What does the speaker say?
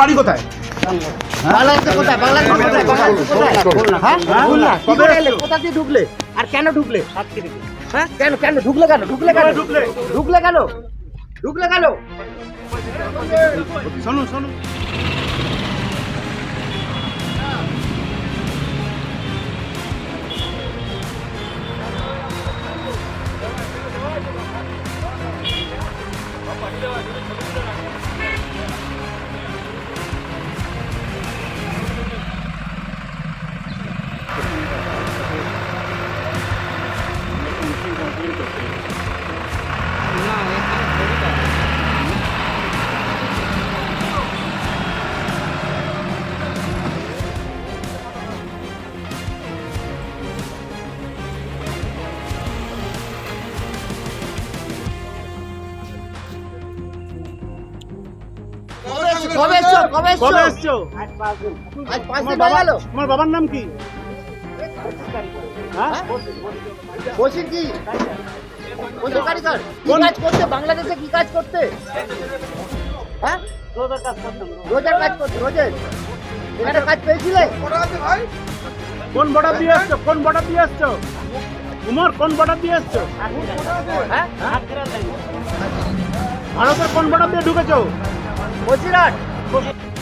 বাড়ি কোথায়? বাংলাদেশে কোথায়? ঢুকলে? আর কেন ঢুকলে? হ্যাঁ? কেন কেন? ঢুকলে কেন? ঢুকলে কেন? ঢুকলে? ঢুকলে কেন? ঢুকলে কেন? শুনুন শুনুন কবে এসছো? কবে এসছো? কবে এসছো? আজ পাঁচ দিন। হয়ে গেল? তোমার বাবার নাম কি? হ্যাঁ? বসির কি? বসির কারিগর কি কোন- কাজ করতে? বাংলাদেশে কি কাজ করতে? হ্যাঁ? রোজের কাজ করতে রোজের? এখানে কাজ পেয়েছিলে? কোন বর্ডার দিয়ে এসছো? কোন বর্ডার দিয়ে এসছো? উমর কোন বর্ডার দিয়ে এসছো? হ্যাঁ? ভারতের কোন বর্ডার দিয়ে ঢুকেছো? もちろん